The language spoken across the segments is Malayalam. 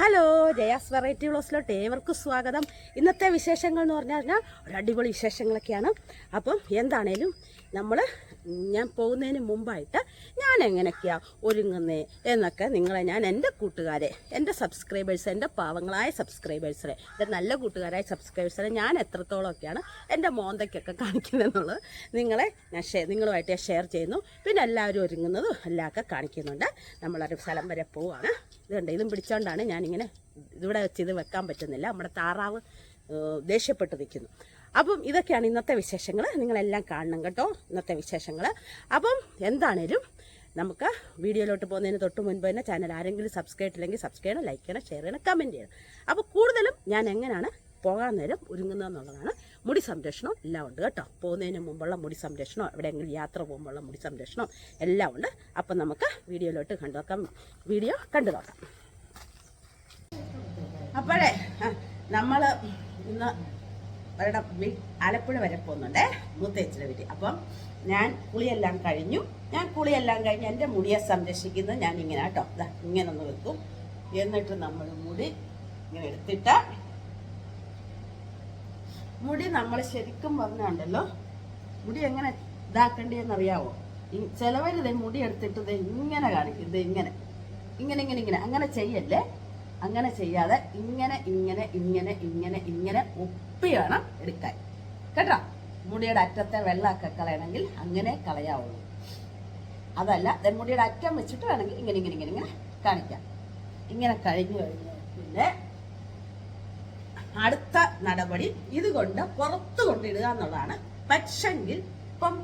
ഹലോ ജയാസ് വെറൈറ്റി വ്ളോസിലോട്ട് ഏവർക്കും സ്വാഗതം. ഇന്നത്തെ വിശേഷങ്ങൾ എന്ന് പറഞ്ഞു പറഞ്ഞാൽ ഒരു അടിപൊളി വിശേഷങ്ങളൊക്കെയാണ്. അപ്പം എന്താണേലും നമ്മൾ ഞാൻ പോകുന്നതിന് മുമ്പായിട്ട് ഞാൻ എങ്ങനെയൊക്കെയാണ് ഒരുങ്ങുന്നത് എന്നൊക്കെ നിങ്ങളെ ഞാൻ എന്റെ കൂട്ടുകാരെ എന്റെ സബ്സ്ക്രൈബേഴ്സ് എന്റെ പാവങ്ങളായ സബ്സ്ക്രൈബേഴ്സിനെ എന്റെ നല്ല കൂട്ടുകാരായ സബ്സ്ക്രൈബേഴ്സിനെ ഞാൻ എത്രത്തോളമൊക്കെയാണ് എന്റെ മോന്തയ്ക്കൊക്കെ കാണിക്കുന്നതെന്നുള്ളത് നിങ്ങളെ ഞാൻ ഷെയർ നിങ്ങളുമായിട്ട് ഷെയർ ചെയ്യുന്നു. പിന്നെ എല്ലാവരും ഒരുങ്ങുന്നതും എല്ലാമൊക്കെ കാണിക്കുന്നുണ്ട്. നമ്മളൊരു സ്ഥലം വരെ ഇതുണ്ട് ഇതും പിടിച്ചോണ്ടാണ് ഞാനിങ്ങനെ ഇതിവിടെ വെച്ച് ഇത് വെക്കാൻ പറ്റുന്നില്ല. നമ്മുടെ താറാവ് ദേഷ്യപ്പെട്ട് നിൽക്കുന്നു അപ്പം ഇതൊക്കെയാണ് ഇന്നത്തെ വിശേഷങ്ങൾ നിങ്ങളെല്ലാം കാണണം കേട്ടോ ഇന്നത്തെ വിശേഷങ്ങൾ അപ്പം എന്താണേലും നമുക്ക് വീഡിയോയിലോട്ട് പോകുന്നതിന് തൊട്ട് മുൻപ് തന്നെ ചാനൽ ആരെങ്കിലും സബ്സ്ക്രൈബ് ഇല്ലെങ്കിൽ സബ്സ്ക്രൈബ് ചെയ്യണം ലൈക്ക് ചെയ്യണം ഷെയർ ചെയ്യണം കമന്റ് ചെയ്യണം. അപ്പോൾ കൂടുതലും ഞാൻ എങ്ങനെയാണ് പോകാൻ നേരം ഒരുങ്ങുന്നതെന്നുള്ളതാണ് മുടി സംരക്ഷണം എല്ലാം ഉണ്ട് കേട്ടോ. പോകുന്നതിന് മുമ്പുള്ള മുടി സംരക്ഷണം എവിടെയെങ്കിലും യാത്ര പോകുമ്പോഴുള്ള മുടി സംരക്ഷണം എല്ലാം ഉണ്ട്. അപ്പം നമുക്ക് വീഡിയോയിലോട്ട് കണ്ടു നോക്കാം വീഡിയോ കണ്ടു നോക്കാം. അപ്പോഴേ നമ്മൾ ഇന്ന് അവരുടെ ആലപ്പുഴ വരെ പോകുന്നുണ്ടേ. മൂത്തേച്ചിയുടെ വീട്ടിൽ. അപ്പം ഞാൻ കുളിയെല്ലാം കഴിഞ്ഞു. ഞാൻ കുളിയെല്ലാം കഴിഞ്ഞ് എന്റെ മുടിയെ സംരക്ഷിക്കുന്നത് ഞാൻ ഇങ്ങനെ കേട്ടോ. ഇങ്ങനെ ഒന്ന് വെക്കും. എന്നിട്ട് നമ്മൾ മുടി ഇങ്ങനെ എടുത്തിട്ട് മുടി നമ്മൾ ശരിക്കും പറഞ്ഞുണ്ടല്ലോ മുടി എങ്ങനെ ഇതാക്കണ്ടേന്ന് അറിയാവോ ചിലവര് ദേ മുടി എടുത്തിട്ട് ഇത് ഇങ്ങനെ കാണിക്കും ഇത് ഇങ്ങനെ. ഇങ്ങനെ ഇങ്ങനെ ഇങ്ങനെ. അങ്ങനെ ചെയ്യല്ലേ? അങ്ങനെ ചെയ്യാതെ ഇങ്ങനെ ഇങ്ങനെ ഇങ്ങനെ ഇങ്ങനെ ഇങ്ങനെ ഒപ്പി വേണം എടുക്കാൻ. കേട്ടോ? മുടിയുടെ അറ്റത്തെ വെള്ളമൊക്കെ കളയണമെങ്കിൽ അങ്ങനെ കളയാവുള്ളൂ. അതല്ല മുടിയുടെ അറ്റം വെച്ചിട്ട് വേണമെങ്കിൽ ഇങ്ങനെ ഇങ്ങനെ ഇങ്ങനെ ഇങ്ങനെ കാണിക്കാം. ഇങ്ങനെ കഴിഞ്ഞു കഴിഞ്ഞാൽ പിന്നെ അടുത്ത നടപടി ഇതുകൊണ്ട് പുറത്തു കൊണ്ടിടുക എന്നുള്ളതാണ്. പക്ഷെങ്കിൽ ഇപ്പം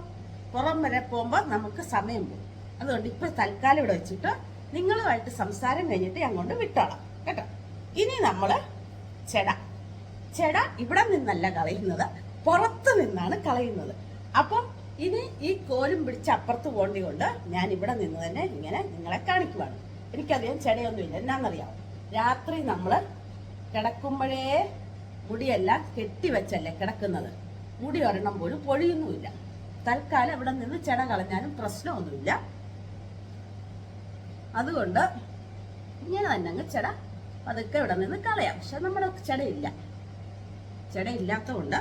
പുറം വരെ പോകുമ്പോൾ നമുക്ക് സമയം പോകും. അതുകൊണ്ട് ഇപ്പൊ തൽക്കാലം ഇവിടെ വെച്ചിട്ട് നിങ്ങളുമായിട്ട് സംസാരം കഴിഞ്ഞിട്ട് അങ്ങോട്ട് വിട്ടോളാം. കേട്ടോ? ഇനി നമ്മൾ ചെട. ചെട ഇവിടെ നിന്നല്ല കളയുന്നത് പുറത്ത് നിന്നാണ് കളയുന്നത്. അപ്പം ഇനി ഈ കോലും പിടിച്ച് അപ്പുറത്ത് പോണ്ടി കൊണ്ട് ഞാൻ ഇവിടെ നിന്ന് തന്നെ ഇങ്ങനെ നിങ്ങളെ കാണിക്കുവാണ്. എനിക്കധികം ചെടയൊന്നുമില്ല. എന്നാന്നറിയാമോ രാത്രി നമ്മൾ കിടക്കുമ്പോഴേ മുടിയെല്ലാം കെട്ടിവെച്ചല്ലേ കിടക്കുന്നത്. മുടി ഒരെണ്ണം പോലും പൊഴിയുന്നുമില്ല. തൽക്കാലം ഇവിടെ നിന്ന് ചെട കളഞ്ഞാലും പ്രശ്നമൊന്നുമില്ല. അതുകൊണ്ട് ഇങ്ങനെ തന്നെ അങ്ങ് ചെട. അതൊക്കെ ഇവിടെ നിന്ന് കളയാം. പക്ഷെ നമ്മുടെ ചെടയില്ല. ചെടയില്ലാത്ത കൊണ്ട്?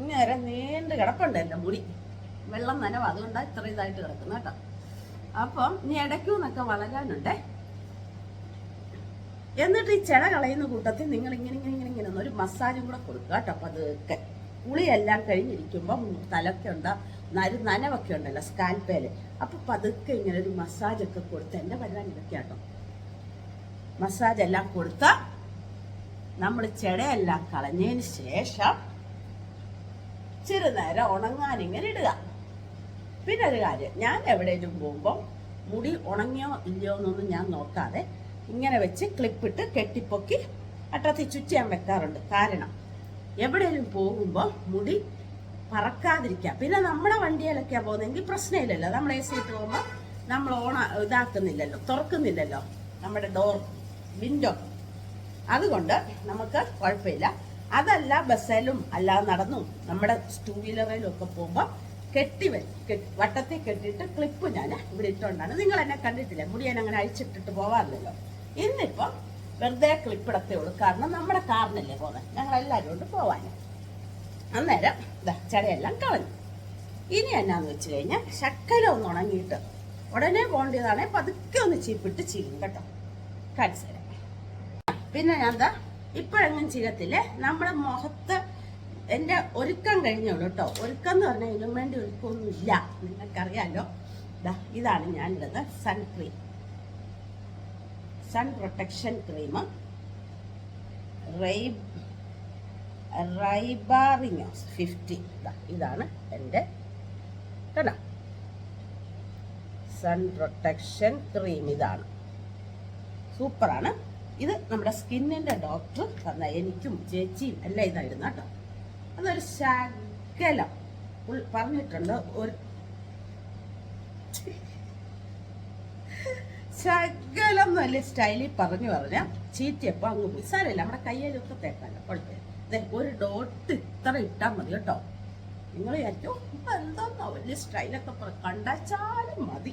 ഇങ്ങനെ നീണ്ട് കിടപ്പുണ്ട് എന്റെ മുടി. വെള്ളം നനവ്. അതുകൊണ്ടാണ് ഇത്ര ഇതായിട്ട് കിടക്കുന്നത് കേട്ടോ. അപ്പം ഇനി ഇടയ്ക്കൂന്നൊക്കെ വളരാനുണ്ടേ. എന്നിട്ട് ഈ ചെട കളയുന്ന കൂട്ടത്തിൽ നിങ്ങൾ ഇങ്ങനെ ഇങ്ങനെ ഇങ്ങനെ ഇങ്ങനെ ഒരു മസാജും കൂടെ കൊടുക്കുക കേട്ടോ. പതുക്കെ കുളിയെല്ലാം കഴിഞ്ഞിരിക്കുമ്പം തലൊക്കെ ഉണ്ട് നരു നനവൊക്കെ ഉണ്ടല്ലോ സ്കാൽപ്പേൽ അപ്പൊ പതുക്കെ ഇങ്ങനെ ഒരു മസാജൊക്കെ കൊടുത്ത് എന്റെ വരാൻ ഇതൊക്കെ കേട്ടോ മസാജ് എല്ലാം കൊടുത്ത നമ്മൾ ചെടയെല്ലാം കളഞ്ഞതിന് ശേഷം ചെറുനേരം ഉണങ്ങാൻ ഇങ്ങനെ ഇടുക. പിന്നെ ഒരു കാര്യം ഞാൻ എവിടെയെങ്കിലും പോകുമ്പോൾ മുടി ഉണങ്ങിയോ ഇല്ലയോ എന്നൊന്നും ഞാൻ നോക്കാതെ ഇങ്ങനെ വെച്ച് ക്ലിപ്പിട്ട് കെട്ടിപ്പൊക്കി അട്ടത്തി ചുറ്റി ഞാൻ വെക്കാറുണ്ട്. കാരണം എവിടെയെങ്കിലും പോകുമ്പോൾ മുടി പറക്കാതിരിക്കാം പിന്നെ നമ്മുടെ വണ്ടിയിലൊക്കെയാണ് പോകുന്നതെങ്കിൽ പ്രശ്നമില്ലല്ലോ. നമ്മൾ എ സി ഇട്ട് പോകുമ്പോൾ നമ്മൾ ഓണ ഇതാക്കുന്നില്ലല്ലോ. തുറക്കുന്നില്ലല്ലോ. നമ്മുടെ ഡോർ വിൻഡോ അതുകൊണ്ട് നമുക്ക് കുഴപ്പമില്ല. അതല്ല ബസ്സിലും അല്ലാതെ നടന്നും നമ്മുടെ ടൂ വീലറിലും ഒക്കെ പോകുമ്പോൾ കെട്ടി വട്ടത്തിൽ കെട്ടിയിട്ട് ക്ലിപ്പ് ഞാൻ ഇവിടെ ഇട്ടുകൊണ്ടാണ് നിങ്ങൾ എന്നെ കണ്ടിട്ടില്ല? മുടി ഞാൻ അങ്ങനെ അഴിച്ചിട്ടിട്ട് പോവാറില്ലല്ലോ. ഇന്നിപ്പം വെറുതെ ക്ലിപ്പിടത്തേ ഉള്ളൂ. കാരണം നമ്മുടെ കാറിനല്ലേ പോകുന്നത്. ഞങ്ങൾ എല്ലാവരും കൊണ്ട് പോവാൻ അന്നേരം ഇതാ ചടയെല്ലാം കളഞ്ഞു. ഇനി എന്നാന്ന് വെച്ച് കഴിഞ്ഞാൽ ശക്കല ഒന്ന് ഉണങ്ങിയിട്ട് ഉടനെ പോകേണ്ടതാണെ പതുക്കെ ഒന്ന് ചീപ്പിട്ട് ചീയും കേട്ടോ. കാണിച്ചു പിന്നെ ഞാൻ എന്താ ഇപ്പോഴെങ്ങും ചീരത്തില്ലേ നമ്മുടെ മുഖത്ത് എന്റെ ഒരുക്കം കഴിഞ്ഞോളൂ കേട്ടോ. ഒരുക്കം എന്ന് പറഞ്ഞാൽ ഇതിനും വേണ്ടി ഒരുക്കമൊന്നുമില്ല. നിങ്ങൾക്കറിയാലോ. ദാ ഇതാണ് ഞാനിടുന്നത് സൺക്രീം. സൺ പ്രൊട്ടക്ഷൻ ക്രീം റൈ റൈബാറിങ്ങോസ് ഫിഫ്റ്റി ഇതാണ് എന്റെ കേട്ടോ സൺ പ്രൊട്ടക്ഷൻ ക്രീം ഇതാണ്. സൂപ്പറാണ്. ഇത് നമ്മുടെ സ്കിന്നിന്റെ ഡോക്ടർ തന്ന എനിക്കും ചേച്ചിയും എല്ലാം ഇതായിരുന്നു കേട്ടോ. അതൊരു ശകലം. പറഞ്ഞിട്ടുണ്ട് ഒരു ശകലം നല്ല സ്റ്റൈലിൽ പറഞ്ഞു പറഞ്ഞാൽ ചീറ്റിയപ്പോൾ അങ്ങ് പോയി. സാരമില്ല നമ്മുടെ കയ്യിലൊക്കെ തേക്കാല്ലോ കുഴപ്പമില്ല. ഒരു ഡോട്ട് ഇത്ര ഇട്ടാൽ മതി കേട്ടോ. നിങ്ങൾ ഇപ്പം എന്തോന്നോ വലിയ സ്റ്റൈലൊക്കെ കണ്ടാച്ചാലും മതി.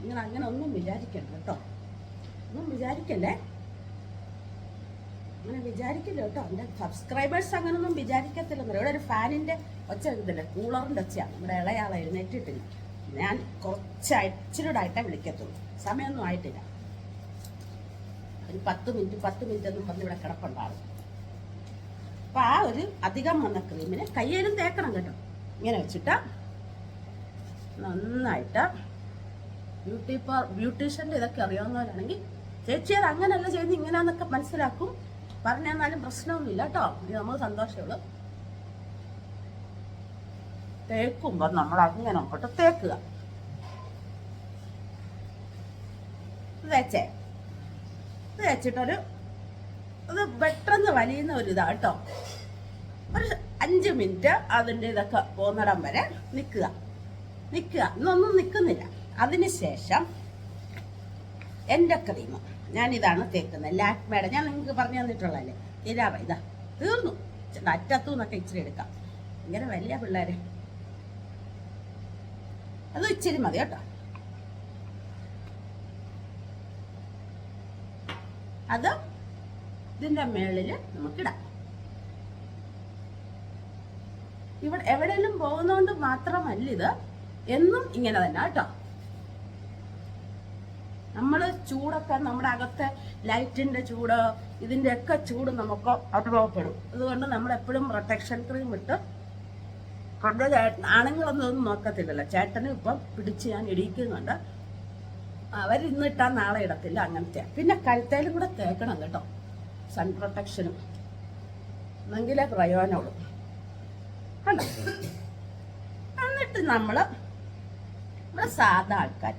നിങ്ങൾ അങ്ങനെ ഒന്നും വിചാരിക്കണ്ട കേട്ടോ. ഒന്നും വിചാരിക്കല്ലേ? അങ്ങനെ വിചാരിക്കില്ല കേട്ടോ. എന്റെ സബ്സ്ക്രൈബേഴ്സ് അങ്ങനൊന്നും വിചാരിക്കത്തില്ല ഇവിടെ ഒരു ഫാനിന്റെ ഒച്ച എഴുതില്ല കൂളറിന്റെ ഒച്ചയാണ് നമ്മുടെ ഇളയാളെ എഴുന്നേറ്റിട്ടില്ല. ഞാൻ കുറച്ചായിട്ട് ഇച്ചിരിയോടായിട്ടേ വിളിക്കത്തുള്ളൂ. സമയമൊന്നും ആയിട്ടില്ല. ഒരു പത്ത് മിനിറ്റ് പത്ത് മിനിറ്റ് ഒന്നും പറഞ്ഞ് ഇവിടെ കിടപ്പുണ്ടാവും. അപ്പം ആ ഒരു അധികം വന്ന ക്രീമിനെ കയ്യേലും തേക്കണം കേട്ടോ. ഇങ്ങനെ വെച്ചിട്ട് നന്നായിട്ട് ബ്യൂട്ടി പാർ ബ്യൂട്ടീഷ്യന്റെ ഇതൊക്കെ അറിയാവുന്നവരാണെങ്കിൽ ചേച്ചി അത് അങ്ങനെയല്ല ചെയ്യുന്നത് ഇങ്ങനെയാന്നൊക്കെ മനസ്സിലാക്കും. പറഞ്ഞു തന്നാലും പ്രശ്നമൊന്നുമില്ല കേട്ടോ. ഇത് നമ്മൾ സന്തോഷമുള്ളൂ തേക്കുമ്പോൾ നമ്മൾ അങ്ങനെ അങ്ങോട്ട് തേക്കുക. തേച്ചേ ഇത് വെച്ചിട്ടൊരു അത് പെട്ടെന്ന് വലിയുന്ന ഒരു ഇതാ കേട്ടോ ഒരു അഞ്ച് മിനിറ്റ് അതിന്റെ ഇതൊക്കെ പോന്നിടം വരെ നിൽക്കുക. നിൽക്കുക. ഇന്നൊന്നും നിൽക്കുന്നില്ല. അതിനുശേഷം എന്റെ ക്രീം ഞാനിതാണ് തേക്കുന്നത്. ലാക്മേടെ ഞാൻ നിങ്ങൾക്ക് പറഞ്ഞു തന്നിട്ടുള്ളതല്ലേ? തീരാവ ഇതാ. തീർന്നു. അറ്റത്തു നിന്നൊക്കെ ഇച്ചിരി എടുക്കാം. ഇങ്ങനെ വലിയ പിള്ളേരെ. അത് ഇച്ചിരി മതി കേട്ടോ. അത് ഇതിന്റെ മേളിൽ നമുക്കിടാം. ഇവിടെ എവിടെയെങ്കിലും പോകുന്നതുകൊണ്ട് മാത്രമല്ല ഇത് എന്നും ഇങ്ങനെ തന്നെ കേട്ടോ. നമ്മൾ ചൂടൊക്കെ നമ്മുടെ അകത്തെ ലൈറ്റിന്റെ ചൂട് ഇതിന്റെ ഒക്കെ ചൂട് നമുക്ക് അനുഭവപ്പെടും. അതുകൊണ്ട് നമ്മൾ എപ്പോഴും പ്രൊട്ടക്ഷൻ ക്രീം ഇട്ട് കൊണ്ട് ചേട്ടൻ ആണുങ്ങളൊന്നും നോക്കത്തില്ലല്ലോ. ചേട്ടനും ഇപ്പം പിടിച്ച് ഞാൻ ഇടിക്കുന്നുണ്ട്. അവരിന്നിട്ടാൽ നാളെ ഇടത്തില്ല അങ്ങനത്തെ. പിന്നെ കഴുത്തേലും കൂടെ തേക്കണം കേട്ടോ. സൺ പ്രൊട്ടക്ഷനും എന്നെങ്കിലേ പ്രയോജനമുള്ളൂ. എന്നിട്ട് നമ്മൾ നമ്മുടെ സാധാ ആൾക്കാർ.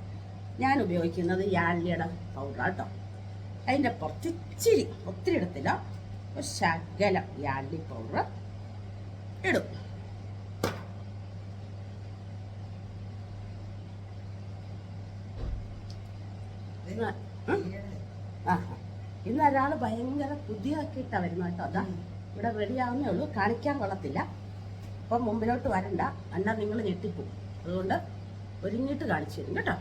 ഞാൻ ഉപയോഗിക്കുന്നത് യാലിയുടെ പൗഡർ കേട്ടോ. അതിന്റെ പുറത്ത് ഇച്ചിരി ഒത്തിരി ഇടത്തില്ല. ഒരു ശകലം യാലി പൗഡർ ഇടും ആ ഇന്ന് ഒരാൾ ഭയങ്കര പുതിയതാക്കിയിട്ടാ വരുന്നത് കേട്ടോ അതാ ഇവിടെ റെഡിയാവുന്നേ ഉള്ളൂ കാണിക്കാൻ കൊള്ളത്തില്ല അപ്പം മുമ്പിലോട്ട് വരണ്ട എന്നാൽ നിങ്ങൾ ഞെട്ടിപ്പോവും അതുകൊണ്ട് ഒരുങ്ങിട്ട് കാണിച്ചു തരും കേട്ടോ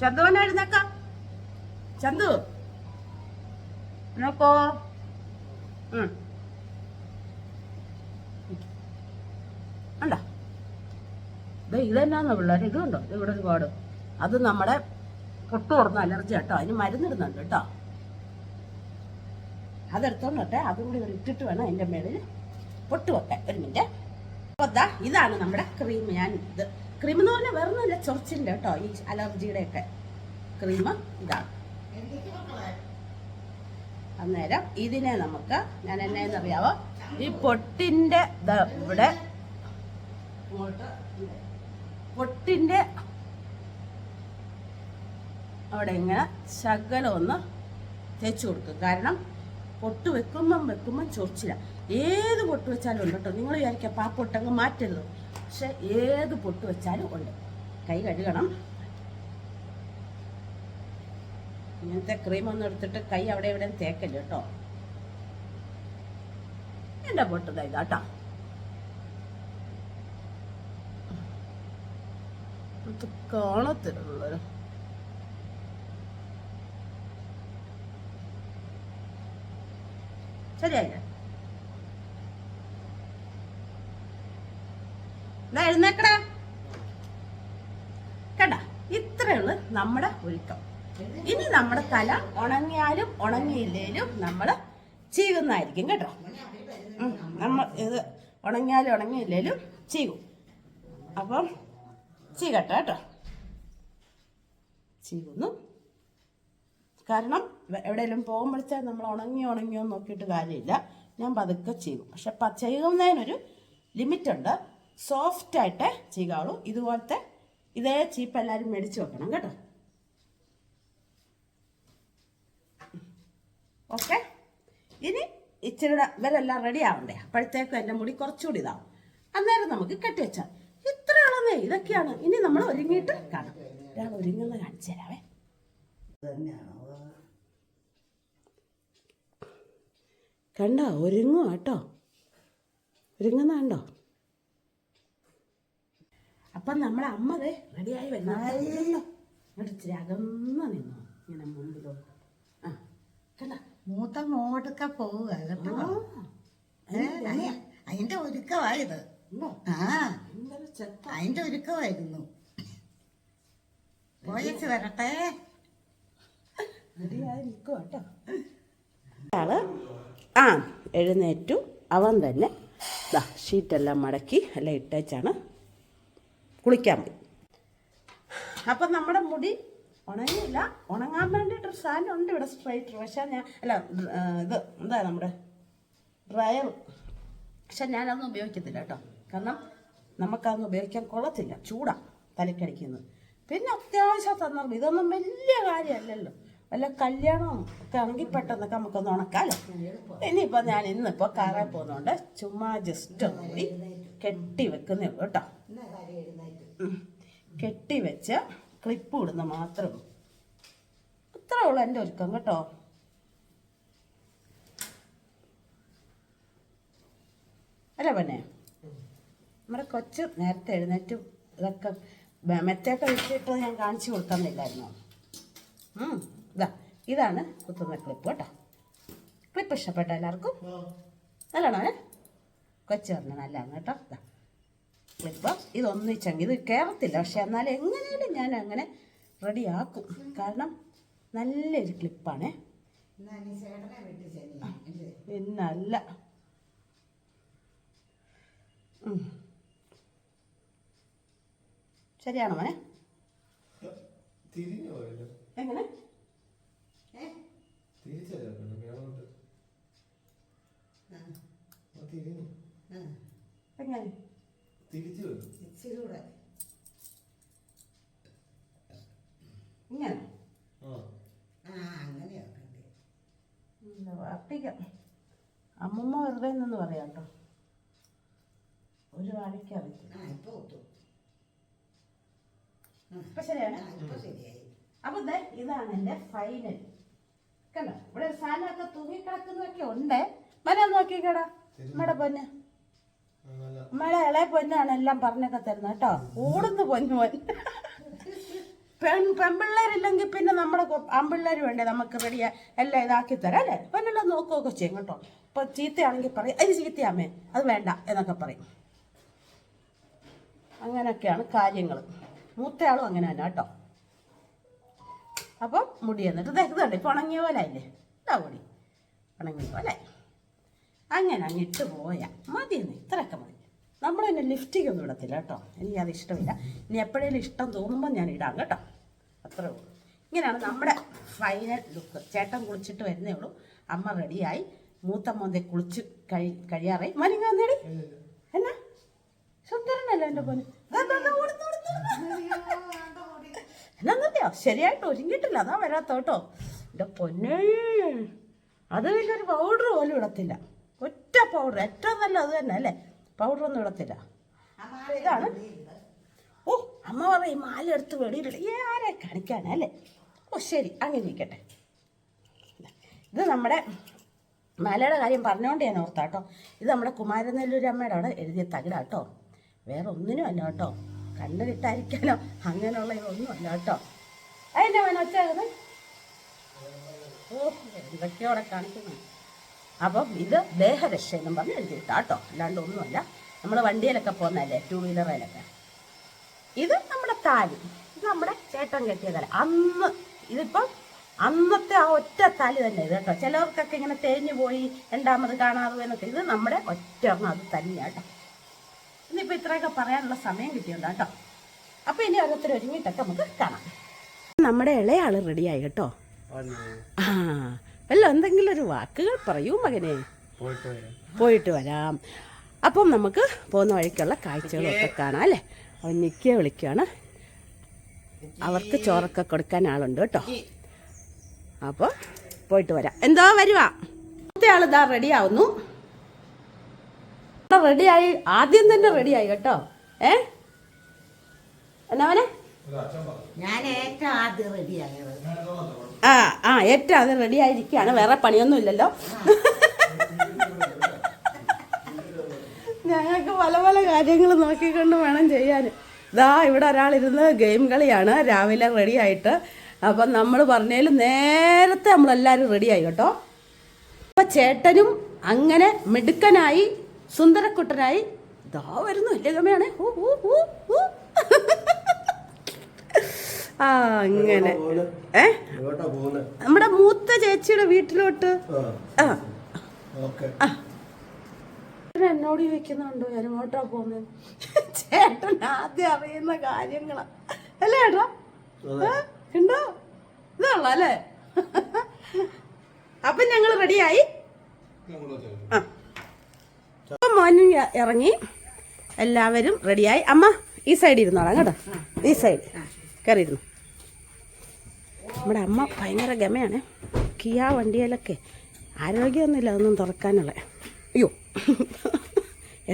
ചന്തുവനെ ചന്തു നോക്കോ ഉണ്ടോ ദേ ഇതെന്നാന്ന് പിള്ളേർ ഇതുണ്ടോ ഇത് ഇവിടെ ഒരുപാട്. അത് നമ്മുടെ പൊട്ടു തുറന്ന അലർജി കേട്ടോ. അതിന് മരുന്നിടുന്നുണ്ട് കേട്ടോ. അതെടുത്തോണ്ടട്ടെ അതും കൂടി ഇട്ടിട്ട് വേണം അതിന്റെ മേളിൽ പൊട്ട് വെക്കാൻ. ഒരു മിനിറ്റ്. അപ്പോൾ ദാ ഇതാണ് നമ്മുടെ ക്രീം. ഞാൻ ഇത് ക്രീം എന്ന് പറഞ്ഞാൽ വേറെ നല്ല ചൊറിച്ചിന്റെ കേട്ടോ. ഈ അലർജിയുടെ ഒക്കെ ക്രീം ഇതാണ്. അന്നേരം ഇതിനെ നമുക്ക് ഞാൻ എന്നാന്നറിയാവോ ഈ പൊട്ടിന്റെ ഇവിടെ ഇങ്ങോട്ട്. പൊട്ടിന്റെ അവിടെ ഇങ്ങനെ ശകലം ഒന്ന് തേച്ച് കൊടുക്കും. കാരണം പൊട്ട് വെക്കുമ്പം വെക്കുമ്പം ചൊറിച്ചില്ല ഏത് പൊട്ട് വെച്ചാലും ഉണ്ട് കേട്ടോ നിങ്ങൾ വിചാരിക്കാം പാ പൊട്ടങ്ങ് മാറ്റരുത്. പക്ഷെ ഏത് പൊട്ട് വെച്ചാലും ഉണ്ട്. കൈ കഴുകണം. ഇങ്ങനത്തെ ക്രീം ഒന്നും എടുത്തിട്ട് കൈ അവിടെ എവിടെയും തേക്കല്ല കേട്ടോ എന്റെ പൊട്ട് ദാ ഇതാട്ടോ ഇത് കാണത്തില്ലല്ലോ. എഴുന്നേക്കടാ. കേട്ടാ? ഇത്രയുള്ള നമ്മുടെ ഒരുക്കം. ഇനി നമ്മുടെ തല ഉണങ്ങിയാലും ഉണങ്ങിയില്ലേലും നമ്മൾ ചെയ്യുന്നതായിരിക്കും കേട്ടോ. നമ്മൾ ഇത് ഉണങ്ങിയാലും ഉണങ്ങിയില്ലേലും ചെയ്യും. അപ്പം ചെയ്യട്ടെ കേട്ടോ. ചീകുന്നു. കാരണം എവിടെയെങ്കിലും പോകുമ്പോഴത്തേ നമ്മൾ ഉണങ്ങി ഉണങ്ങിയോ നോക്കിയിട്ട് കാര്യമില്ല. ഞാൻ പതുക്കെ ചെയ്യും പക്ഷെ ചെയ്യുന്നതിനൊരു ലിമിറ്റുണ്ട്. സോഫ്റ്റായിട്ടേ ചെയ്യാവുള്ളൂ ഇതുപോലത്തെ ഇതേ ചീപ്പ് എല്ലാവരും മേടിച്ച് വെക്കണം കേട്ടോ. ഓക്കെ ഇനി ഇച്ചിരി ഇവരെല്ലാം റെഡി ആവണ്ടേ? അപ്പോഴത്തേക്കും എന്റെ മുടി കുറച്ചുകൂടി ഇതാവും. അന്നേരം നമുക്ക് കെട്ടി വെച്ചാൽ ഇത്രയുള്ളതേ ഇതൊക്കെയാണ്. ഇനി നമ്മൾ ഒരുങ്ങിയിട്ട് കാണാം. ഒരാൾ ഒരുങ്ങുന്ന കാണിച്ചു തരാവേ. കണ്ടോ? ഒരുങ്ങും കേട്ടോ. ഒരുങ്ങുന്ന കണ്ടോ? അപ്പം നമ്മളെ അമ്മ ദേ റെഡിയായി ഇങ്ങോട്ട് ഇച്ചിരി അകന്ന് നിന്നോ. ഇങ്ങനെ മുമ്പിലോട്ട്. ആ കണ്ട? മൂത്തങ്ങോട്ടൊക്കെ പോവുക കേട്ടോ. അതിന്റെ ഒരുക്കമായത് ആ. അതിന്റെ ഒരുക്കമായിരുന്നു. പോയച്ച് വരട്ടെ. ആ എഴുന്നേറ്റു. അവൻ തന്നെ ദാ ഷീറ്റെല്ലാം മടക്കി എല്ലാം ഇട്ടേച്ചാണ് കുളിക്കാൻ പോയി. അപ്പം നമ്മുടെ മുടി ഉണങ്ങിയില്ല. ഉണങ്ങാൻ വേണ്ടിയിട്ട് ഒരു സാധനം ഉണ്ട് ഇവിടെ സ്ട്രൈറ്റർ പക്ഷേ ഞാൻ അല്ല ഇത് എന്താ നമ്മുടെ? ഡ്രയർ പക്ഷെ ഞാനതൊന്നും ഉപയോഗിക്കത്തില്ല കേട്ടോ. കാരണം നമുക്കതൊന്നും ഉപയോഗിക്കാൻ കൊള്ളത്തില്ല. ചൂടാ തലക്കടിക്കുന്നത്. പിന്നെ അത്യാവശ്യ സന്ദർഭം ഇതൊന്നും വലിയ കാര്യമല്ലല്ലോ. വല്ല കല്യാണം ഒക്കെ ആണെങ്കിൽ പെട്ടെന്നൊക്കെ നമുക്കൊന്ന് ഉണക്കാമല്ലോ ഇനിയിപ്പോൾ ഞാൻ ഇന്നിപ്പോൾ കാറിൽ പോകുന്നതുകൊണ്ട് ചുമ്മാ ജസ്റ്റ് കൂടി കെട്ടി വെക്കുന്നേ ഉള്ളൂ കേട്ടോ. കെട്ടി വെച്ച് ക്ലിപ്പ് ഇടുന്ന മാത്രം അത്രേ ഉള്ളൂ എന്റെ ഒരുക്കം കേട്ടോ. അല്ല പിന്നെ നമ്മുടെ കൊച്ചു നേരത്തെ എഴുന്നേറ്റും. ഇതൊക്കെ മെറ്റൊക്കെ വെച്ചിട്ട് ഞാൻ കാണിച്ചു കൊടുക്കുന്നില്ലായിരുന്നു ഇതാ ഇതാണ് കുത്തുന്ന ക്ലിപ്പ് കേട്ടോ. ക്ലിപ്പ് ഇഷ്ടപ്പെട്ട എല്ലാവർക്കും? നല്ലതാണോ ഏ? കൊച്ചു പറഞ്ഞ നല്ലതാണ് കേട്ടോ. ഇതാ ക്ലിപ്പ് ഇതൊന്നിച്ചെങ്കിൽ ഇത് കയറത്തില്ല പക്ഷെ എന്നാൽ എങ്ങനെയാലും ഞാൻ അങ്ങനെ റെഡിയാക്കും കാരണം നല്ലൊരു ക്ലിപ്പാണേ പിന്നല്ല. ശരിയാണോ മോനെ? എങ്ങനെ? എങ്ങനെ? ഇങ്ങനെ? അമ്മമ്മ വെറുതെ നിന്ന് പറയാം കേട്ടോ ഒരു ആ ഇപ്പൊ ശരിയാണ്? അപ്പൊ ദേ ഇതാണ് എന്റെ ഫൈനൽ കണ്ടോ? ഇവിടെ സാധനമൊക്കെ തൂങ്ങിക്കിടക്കുന്നൊക്കെ ഉണ്ട്. മന നോക്കിക്കടാ. നമ്മുടെ പൊന്ന്. മഴ ഇളയ പൊന്നാണ് എല്ലാം പറഞ്ഞൊക്കെ തരുന്നത് കേട്ടോ. ഓടുന്നു പൊന്നു പൊൻ പെൺ പെൺപിള്ളേരില്ലെങ്കിൽ പിന്നെ നമ്മുടെ ആൺപിള്ളേർ വേണ്ടേ? നമുക്ക് റെഡിയാ എല്ലാം ഇതാക്കി തരാം അല്ലേ? പൊന്നെല്ലാം നോക്കുകയൊക്കെ ചെയ്യും കേട്ടോ. ഇപ്പൊ ചീത്തയാണെങ്കിൽ പറയും. അത് ചീത്തയാമേ? അത് വേണ്ട എന്നൊക്കെ പറയും. അങ്ങനെയൊക്കെയാണ് കാര്യങ്ങൾ മൂത്തയാളും അങ്ങനെ തന്നെ കേട്ടോ. അപ്പം മുടി എന്നിട്ട് ദേ ഇപ്പം ഉണങ്ങിയ പോലെ അല്ലേ ഇതാ മുടി ഉണങ്ങിയ പോലെ. അങ്ങനെ അങ്ങിട്ട് പോയാൽ മതി എന്ന് ഇത്രയൊക്കെ മതി. നമ്മൾ എന്നെ ലിഫ്റ്റിക്ക് ഒന്നും ഇടത്തില്ല കേട്ടോ. എനിക്കത് ഇഷ്ടമില്ല. ഇനി എപ്പോഴേലും ഇഷ്ടം തോന്നുമ്പോൾ ഞാൻ ഇടാം കേട്ടോ. അത്രേ ഉള്ളൂ. ഇങ്ങനെയാണ് നമ്മുടെ ഫൈനൽ ലുക്ക് ചേട്ടൻ കുളിച്ചിട്ട് വരുന്നേ ഉള്ളൂ. അമ്മ റെഡിയായി മൂത്ത മോന്തെ കുളിച്ച് കഴി കഴിയാറായി. മരിങ്ങാന്നേടി എന്നാ? സുന്ദരനല്ലേ എന്റെ പോലെ എന്നാന്നറിയോ ശരിയായിട്ട് ഒരുങ്ങിയിട്ടില്ല. അതാ വരാത്ത കേട്ടോ പൊന്നെ. അത് വലിയൊരു പൗഡർ പോലും ഇടത്തില്ല. ഒറ്റ പൗഡർ ഏറ്റവും നല്ല അത് തന്നെ അല്ലേ? പൗഡർ ഒന്നും ഇടത്തില്ല. ഇതാണ്. ഓ അമ്മ പറയും മാല എടുത്ത് വെളിയിലിട ഏ ആരെ കാണിക്കാനല്ലേ ഓ ശരി. അങ്ങനെ ഇരിക്കട്ടെ. ഇത് നമ്മുടെ മാലയുടെ കാര്യം പറഞ്ഞുകൊണ്ട് ഞാൻ ഓർത്താട്ടോ. ഇത് നമ്മുടെ കുമാരനെല്ലൂരമ്മയുടെ അവിടെ എഴുതിയ തകിടാട്ടോ. വേറെ ഒന്നിനും അല്ല കേട്ടോ. കണ്ണ് കിട്ടാതിരിക്കാനോ അങ്ങനെയുള്ള ഇതൊന്നും അല്ല കേട്ടോ. അതിന്റെ അവൻ ഒച്ചാകുന്നത് ഓ എന്തൊക്കെയോടെ കാണിക്കുന്നു. അപ്പം ഇത് ദേഹരക്ഷ എന്നും പറഞ്ഞ് എഴുതിയിട്ടാ കേട്ടോ. അല്ലാണ്ട് ഒന്നുമല്ല. നമ്മൾ വണ്ടിയിലൊക്കെ പോകുന്നതല്ലേ ടൂ വീലറിലൊക്കെ ഇത് നമ്മുടെ താലി. ഇത് നമ്മുടെ ചേട്ടൻ കെട്ടിയ തല. അന്ന് ഇതിപ്പം അന്നത്തെ ആ ഒറ്റ താലി തന്നെ ഇത് കേട്ടോ. ചിലവർക്കൊക്കെ ഇങ്ങനെ തേഞ്ഞു പോയി രണ്ടാമത് കാണാതെ എന്നൊക്കെ. ഇത് നമ്മുടെ ഒറ്റ അത് തന്നെയാണ് കേട്ടോ. ഇന്നിപ്പോൾ ഇത്രയൊക്കെ പറയാനുള്ള സമയം കിട്ടിയുണ്ട് കേട്ടോ. അപ്പോൾ ഇനി ഓരോരുത്തർ ഒരുങ്ങിയിട്ടൊക്കെ നമുക്ക് കാണാം. നമ്മുടെ ഇളയാൾ റെഡിയായി കേട്ടോ. ആ വല്ല എന്തെങ്കിലും ഒരു വാക്കുകൾ പറയൂ മകനെ. പോയിട്ട് വരാം. അപ്പം നമുക്ക് പോകുന്ന വഴിക്കുള്ള കാഴ്ചകളൊക്കെ കാണാം അല്ലേ? അവൻ നിക്കിയെ വിളിക്കുകയാണ് അവർക്ക് ചോറൊക്കെ കൊടുക്കാൻ ആളുണ്ട് കേട്ടോ. അപ്പോൾ പോയിട്ട് വരാം. എന്തോ വരുവാ? ആൾ ഇതാ റെഡി ആവുന്നു. റെഡിയായി ആദ്യം തന്നെ റെഡിയായി കേട്ടോ. ഏ? എന്നാ മോനെ? ആദ്യം ആ ആ ഏറ്റവും അത് റെഡി ആയിരിക്കുകയാണ്. വേറെ പണിയൊന്നും ഇല്ലല്ലോ. ഞങ്ങൾക്ക് പല പല കാര്യങ്ങൾ നോക്കിക്കൊണ്ട് വേണം ചെയ്യാൻ. ഇതാ ഇവിടെ ഒരാളിരുന്ന് ഗെയിം കളിയാണ്. രാവിലെ റെഡി ആയിട്ട്. അപ്പം നമ്മൾ പറഞ്ഞതിൽ നേരത്തെ നമ്മളെല്ലാവരും റെഡിയായി കേട്ടോ. അപ്പം ചേട്ടനും അങ്ങനെ മിടുക്കനായി സുന്ദരക്കുട്ടനായി ദാ വരുന്നു ഇല്ല ഗമയാണ്? ഊ, ഊ, ഊ, ഊ. ആ അങ്ങനെ. ഏ? നമ്മുടെ മൂത്ത ചേച്ചിയുടെ വീട്ടിലോട്ട്. ആ. എന്നോട് ചോദിക്കുന്നുണ്ടോ ഞാൻ എങ്ങോട്ടാ പോകുന്നത് ചേട്ടൻ ആദ്യം അറിയുന്ന കാര്യങ്ങളാ. അല്ലേ ഏട്ടാ? ഉണ്ടോ ഇതാണല്ലോ അല്ലേ? അപ്പൊ ഞങ്ങൾ റെഡിയായി ആ. മോനും ഇറങ്ങി. എല്ലാവരും റെഡിയായി. അമ്മ ഈ സൈഡ് ഇരുന്നോളാം കേട്ടോ. ഈ സൈഡ് കയറിയിരുന്നു നമ്മുടെ അമ്മ ഭയങ്കര ഗമയാണ്. കിയ വണ്ടിയിലൊക്കെ. ആരോഗ്യമൊന്നുമില്ല അതൊന്നും തുറക്കാനുള്ള. അയ്യോ.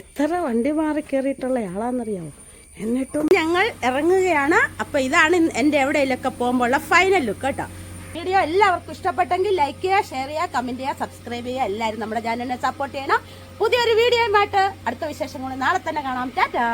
എത്ര വണ്ടി മാറി കയറിയിട്ടുള്ള ആളാണെന്നറിയാമോ എന്നിട്ടും ഞങ്ങൾ ഇറങ്ങുകയാണ്. അപ്പൊ ഇതാണ് എന്റെ എവിടെയെങ്കിലൊക്കെ പോകുമ്പോഴുള്ള ഫൈനൽ ലുക്ക് കേട്ടോ. വീഡിയോ എല്ലാവർക്കും ഇഷ്ടപ്പെട്ടെങ്കിൽ ലൈക്ക് ചെയ്യുക ഷെയർ ചെയ്യുക കമന്റ് ചെയ്യുക സബ്സ്ക്രൈബ് ചെയ്യുക. എല്ലാവരും നമ്മുടെ ചാനലിനെ സപ്പോർട്ട് ചെയ്യണം. പുതിയൊരു വീഡിയോയുമായിട്ട് അടുത്ത വിശേഷങ്ങൾ നാളെ തന്നെ കാണാം. ടാറ്റാ.